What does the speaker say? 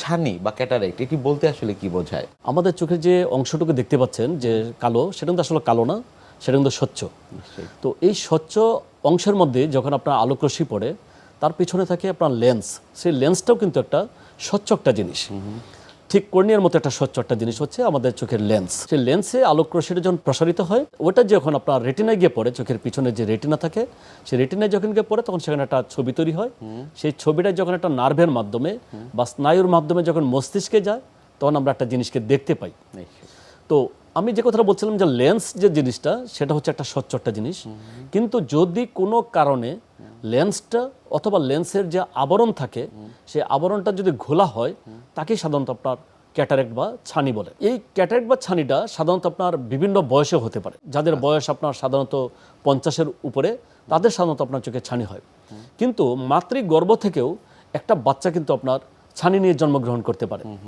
ছানি বা ক্যাটারাক্ট এটি বলতে আসলে কি বোঝায়? আমাদের চোখে যে অংশটুকু দেখতে পাচ্ছেন যে কালো সেটা কিন্তু আসলে কালো না সেটা কিন্তু স্বচ্ছ। তো এই স্বচ্ছ অংশের মধ্যে যখন আপনার আলোক রশ্মি পড়ে তার পিছনে থাকে আপনার লেন্স সেই লেন্সটাও কিন্তু একটা স্বচ্ছ একটা জিনিস। ঠিক কর্নিয়ার মতো একটা স্বচ্ছ একটা জিনিস হচ্ছে আমাদের চোখের লেন্স। সেই লেন্সে আলোক রশ্মিটা যখন প্রসারিত হয় ওটা যখন আপনার রেটিনায় গিয়ে পড়ে চোখের পিছনে যে রেটিনা থাকে সেই রেটিনায় যখন গিয়ে পড়ে তখন সেখানে একটা ছবি তৈরি হয়। সেই ছবিটা যখন একটা নার্ভের মাধ্যমে বা স্নায়ুর মাধ্যমে যখন মস্তিষ্কে যায় তখন আমরা একটা জিনিসকে দেখতে পাই। তো আমি যে কথাটা বলছিলাম যে লেন্স যে জিনিসটা সেটা হচ্ছে একটা স্বচ্ছ একটা জিনিস। কিন্তু যদি কোনো কারণে লেন্সটা অথবা লেন্সের যে আবরণ থাকে সেই আবরণটা যদি ঘোলা হয় তাকেই সাধারণত আপনার ক্যাটারেক্ট বা ছানি বলে। এই ক্যাটারেক্ট বা ছানিটা সাধারণত আপনার বিভিন্ন বয়সে হতে পারে। যাদের বয়স আপনার সাধারণত পঞ্চাশের উপরে তাদের সাধারণত আপনার চোখে ছানি হয়। কিন্তু মাতৃ গর্ভ থেকেও একটা বাচ্চা কিন্তু আপনার ছানি নিয়ে জন্মগ্রহণ করতে পারে।